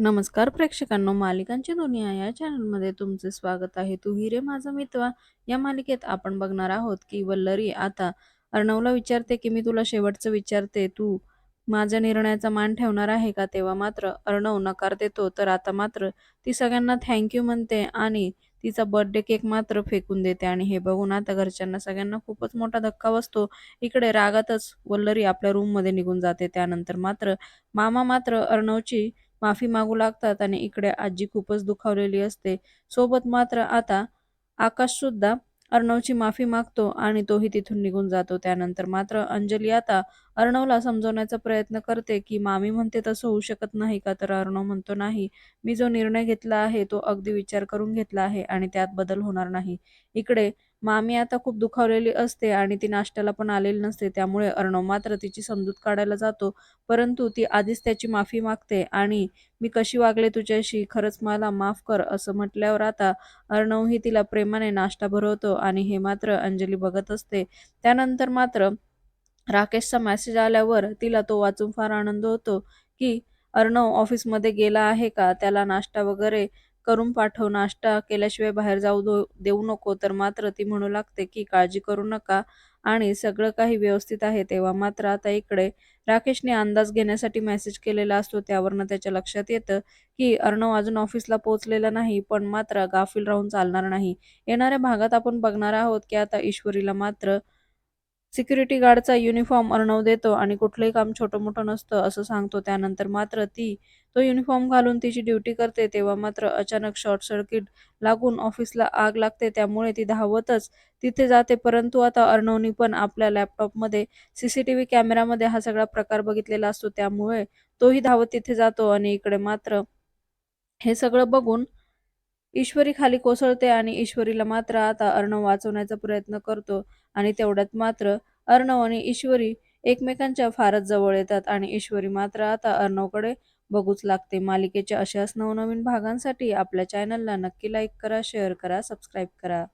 नमस्कार प्रेक्षकांनो मालिकांची दुनिया या चॅनलमध्ये तुमचे स्वागत आहे. तू हिरे माझा मित्र या मालिकेत आपण बघणार आहोत की वल्लरी आता अर्णवला विचारते की मी तुला शेवटचं विचारते. तू माझ्या निर्णयाचा मान ठेवणार आहे का तेव्हा मात्र अर्णव नकार देतो. तर आता मात्र ती सगळ्यांना थँक्यू म्हणते आणि तिचा बर्थडे केक मात्र फेकून देते. आणि हे बघून आता घरच्यांना सगळ्यांना खूपच मोठा धक्का बसतो. इकडे रागातच वल्लरी आपल्या रूममध्ये निघून जाते. त्यानंतर मात्र मामा मात्र अर्णवची माफी मागू लागतात आणि इकडे आजी खूपच दुखावलेली असते. सोबत मात्र आता आकाश सुद्धा अर्णवची माफी मागतो आणि तोही तिथून निघून जातो. त्यानंतर मात्र अंजली आता अर्णवला समजवण्याचा प्रयत्न करते की मामी म्हणते तसं होऊ शकत नाही का? तर अर्णव म्हणतो नाही. मी जो निर्णय घेतला आहे तो अगदी विचार करून घेतला आहे आणि त्यात बदल होणार नाही. इकडे मामी आता खूप दुखावलेली असते आणि ती नाश्त्याला पण आलेली नसते. त्यामुळे अर्णव मात्र तिची समजूत काढायला जातो. परंतु ती आधीच त्याची माफी मागते आणि मी कशी वागले तुझ्याशी? खरंच मला माफ कर असं म्हटल्यावर आता अर्णवही तिला प्रेमाने नाश्ता भरवतो आणि हे मात्र अंजली बघत असते. त्यानंतर मात्र राकेशचा मेसेज आल्यावर तिला तो वाचून फार आनंद होतो की अर्णव ऑफिसमध्ये गेला आहे का? त्याला नाश्ता वगैरे करून पाठव. नाश्ता केल्याशिवाय बाहेर जाऊ दो देऊ नको. तर मात्र ती म्हणू लागते की काळजी करू नका. आणि सगळं काही व्यवस्थित आहे तेव्हा मात्र आता इकडे राकेशने अंदाज घेण्यासाठी मेसेज केलेला असतो. त्यावरनं त्याच्या लक्षात येतं की अर्णव अजून ऑफिसला पोहोचलेला नाही पण मात्र गाफील राहून चालणार नाही. येणाऱ्या भागात आपण बघणार आहोत की आता ईश्वरीला मात्र सिक्युरिटी गार्डचा युनिफॉर्म अर्णव देतो आणि कुठलंही काम छोटं मोठं नसतं असं सांगतो. त्यानंतर मात्र ती तो युनिफॉर्म घालून तिची ड्युटी करते तेव्हा मात्र अचानक शॉर्ट सर्किट लागून ऑफिसला आग लागते. त्यामुळे ती धावतच तिथे जाते परंतु आता अर्णवनी पण आपल्या लॅपटॉपमध्ये सी सी टी व्ही कॅमेरामध्ये हा सगळा प्रकार बघितलेला असतो. त्यामुळे तोही धावत तिथे जातो आणि इकडे मात्र हे सगळं बघून ईश्वरी खाली कोसळते आणि ईश्वरीला मात्र आता अर्णव वाचवण्याचा प्रयत्न करतो आणि तेवढ्यात मात्र अर्णव आणि ईश्वरी एकमेकांच्या फारच जवळ येतात आणि ईश्वरी मात्र आता अर्णवकडे बघूच लागते. मालिकेच्या अशाच नवनवीन भागांसाठी आपल्या चॅनलला नक्की लाईक करा शेअर करा सबस्क्राईब करा.